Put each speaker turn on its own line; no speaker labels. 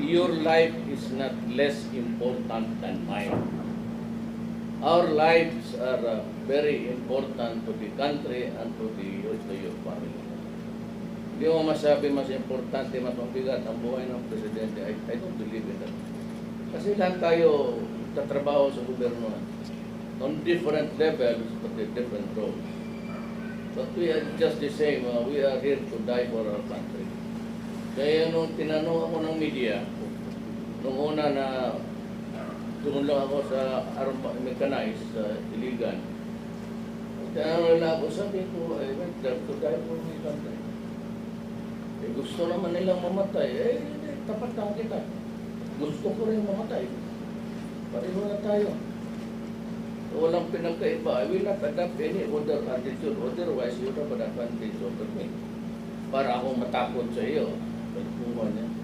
your life is not less important than mine. Our lives are uh, very important to the country and to the to your family. Hindi mo masabi mas importante, mas mabigat ang buhay ng presidente. I, I don't believe in that. Kasi lahat tayo tatrabaho sa gobyerno on different levels but with different roles. But we are just the same. uh, we are here to die for our country. Kaya nung tinanong ako ng media, nung una na tumulong ako sa arma, mechanized sa Iligan, tinanong nila ako, sabi ko, I went there to die for my country. Eh, gusto naman nilang mamatay. Eh, tapat na kita. Gusto ko rin mamatay. Pareho na tayo. Walang pinagkaiba. I will not adopt any other attitude. Otherwise, you have an advantage over me. Para akong matakot sa iyo. 좋은 거 아니야?